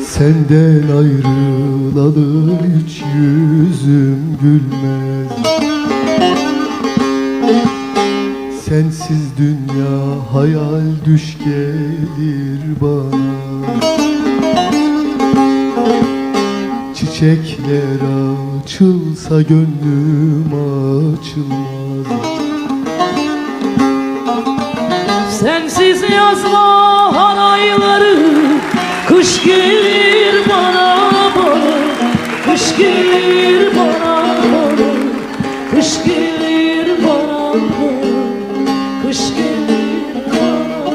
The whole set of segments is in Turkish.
Senden ayrılalı hiç yüzüm gülmez. Sensiz dünya hayal düş gelir bana. Çiçekler açılsa gönlüm açılmaz. Sensiz yazma ayları Kış gelir bana bana Kış gelir bana bana Kış gelir bana bana Kış gelir bana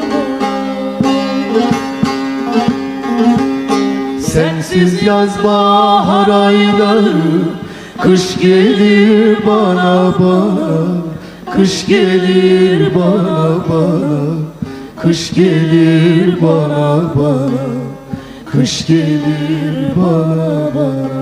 bana. Sensiz yaz bahar ayları Kış gelir bana bana Kış gelir bana bana Kış gelir bana bana Kış gelir bana bana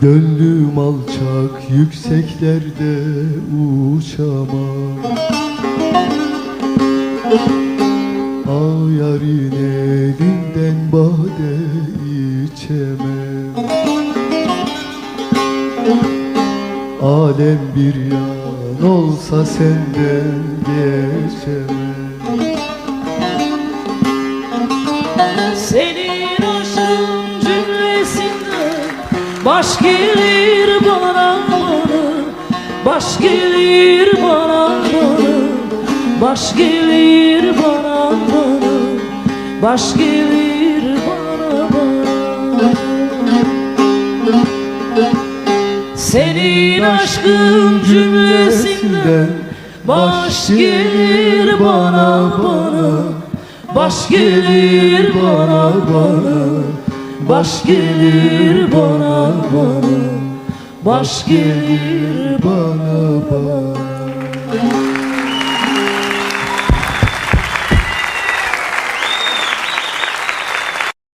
Gönlüm alçak yükseklerde uçamam. Ayarın elinden bade içemem. Alem bir yan olsa senden geçemem Baş gelir bana bana Baş gelir bana bana Baş gelir bana bana Baş gelir bana bana Senin aşkın cümlesinden Baş gelir bana bana Baş gelir bana bana Baş gelir bana bana Baş gelir bana bana